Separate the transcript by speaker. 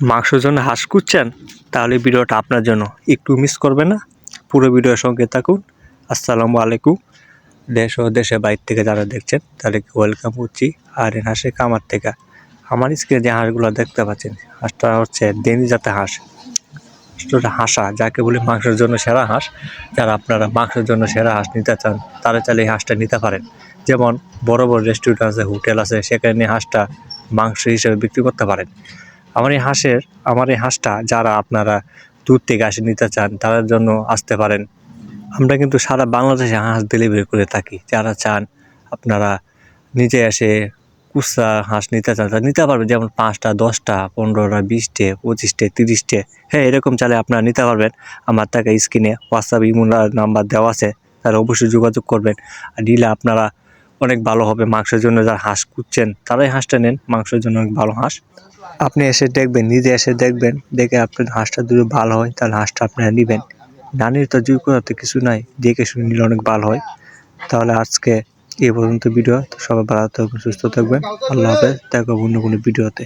Speaker 1: মাংসের জন্য হাঁস খুঁজছেন, তাহলে ভিডিওটা আপনার জন্য একটু মিস করবে না। পুরো ভিডিওর সঙ্গে থাকুন। আসসালামু আলাইকুম। দেশ ও দেশের বাইরে থেকে যারা দেখছেন, তাদেরকে ওয়েলকাম করছি। আর এই হাঁসের কামার থেকে আমার স্ক্রিনে যে হাঁসগুলো দেখতে পাচ্ছেন, হাঁসটা হচ্ছে দেনি জাতের হাঁস। হাঁসা, যাকে বলি মাংসের জন্য সেরা হাঁস। যারা আপনারা মাংসের জন্য সেরা হাঁস নিতে চান, তারা চাইলে এই হাঁসটা নিতে পারেন। যেমন বড় বড় রেস্টুরেন্ট আছে হোটেল আছে, সেখানে হাঁসটা মাংস হিসেবে বিক্রি করতে পারেন। আমার এই হাঁসের, আমার এই হাঁসটা যারা আপনারা দূর থেকে আসে নিতে চান, তাদের জন্য আসতে পারেন। আমরা কিন্তু সারা বাংলাদেশে হাঁস ডেলিভারি করে থাকি। যারা চান, আপনারা নিজে এসে কুসা হাঁস নিতে চান, তারা নিতে পারবেন। যেমন পাঁচটা, দশটা, পনেরোটা, বিশটে, পঁচিশটে, তিরিশটে। হ্যাঁ এরকম চালে আপনারা নিতে পারবেন। আমার টাকা স্ক্রিনে হোয়াটসঅ্যাপ ইমো নাম্বার দেওয়া আছে। তারা অবশ্যই যোগাযোগ করবেন। আর নিলে আপনারা অনেক ভালো হবে মাংসের জন্য যারা হাঁস খুঁজছেন, তারাই হাঁসটা নেন, মাংসের জন্য অনেক ভালো হাঁস। আপনি এসে দেখবেন, নিজে এসে দেখবেন, দেখে আপনার হাঁসটা যদি ভালো হয়, তাহলে হাঁসটা আপনারা নেবেন। নানির তো করাতে কিছু নাই, দেখে শুনে নিলে অনেক ভালো হয়। তাহলে আজকে এই পর্যন্ত ভিডিও সবাই ভালো থাকবেন, সুস্থ থাকবেন। আল্লাহ হাফেজ, দেখো অন্য কোনো ভিডিওতে।